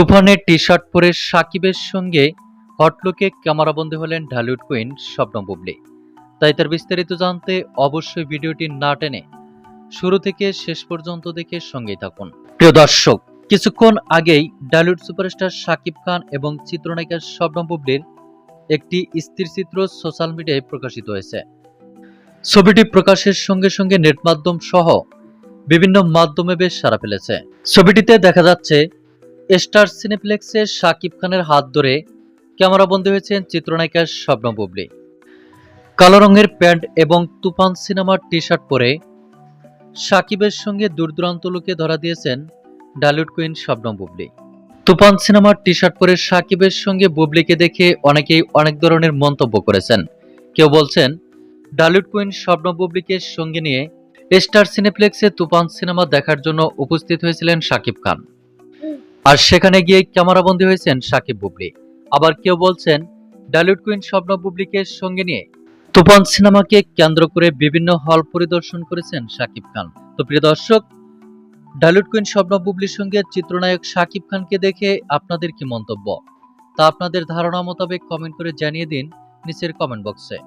তুফানের T shirt পরে সাকিবের সঙ্গে হটলুকে ক্যামেরাবন্দি হলেন ঢালিউড কুইন শবনম বুবলি। তাই তার বিস্তারিত জানতে অবশ্যই ভিডিওটি না টেনে শুরু থেকে শেষ পর্যন্ত দেখে সঙ্গেই থাকুন। প্রিয় দর্শক, কিছুক্ষণ আগেই ডালিউড সুপারস্টার শাকিব খান এবং চিত্রনায়িকা শবনম বুবলির একটি স্থিরচিত্র সোশ্যাল মিডিয়ায় প্রকাশিত হয়েছে। ছবিটি প্রকাশের সঙ্গে সঙ্গে নেট মাধ্যম সহ বিভিন্ন মাধ্যমে বেশ সাড়া ফেলেছে। ছবিটিতে দেখা যাচ্ছে স্টার সিনেপ্লেক্সে শাকিব খানের হাত ধরে ক্যামেরাবন্দি হয়েছেন চিত্রনায়িকা শবনম বুবলি। কালো রঙের প্যান্ট এবং তুফান সিনেমার টি শার্ট পরে সাকিবের সঙ্গে দূর দূরান্ত লোকে ধরা দিয়েছেন ডালিউড কুইন শবনম বুবলি। তুফান সিনেমার টি শার্ট পরে সাকিবের সঙ্গে বুবলিকে দেখে অনেকেই অনেক ধরনের মন্তব্য করেছেন। কেউ বলছেন, ডালিউড কুইন শবনম বুবলিকে সঙ্গে নিয়ে স্টার সিনেপ্লেক্সে তুফান সিনেমা দেখার জন্য উপস্থিত হয়েছিলেন শাকিব খান। আর সেখানে গিয়ে ক্যামেরাবন্দি হয়েছেন সাকিব বুবলি। আবার কেউ বলছেন, ডালিউড কুইন স্বপ্ন বুবলিকে সঙ্গে নিয়ে। তুফান সিনেমাকে কেন্দ্র করে বিভিন্ন হল পরিদর্শন করেছেন সাকিব খান। তো প্রিয় দর্শক, ডালিউড কুইন স্বপ্ন বুবলির সঙ্গে চিত্রনায়ক সাকিব খানকে দেখে আপনাদের কি মন্তব্য? তা আপনাদের ধারণা মোতাবেক কমেন্ট করে জানিয়ে দিন নিচের কমেন্ট বক্সে।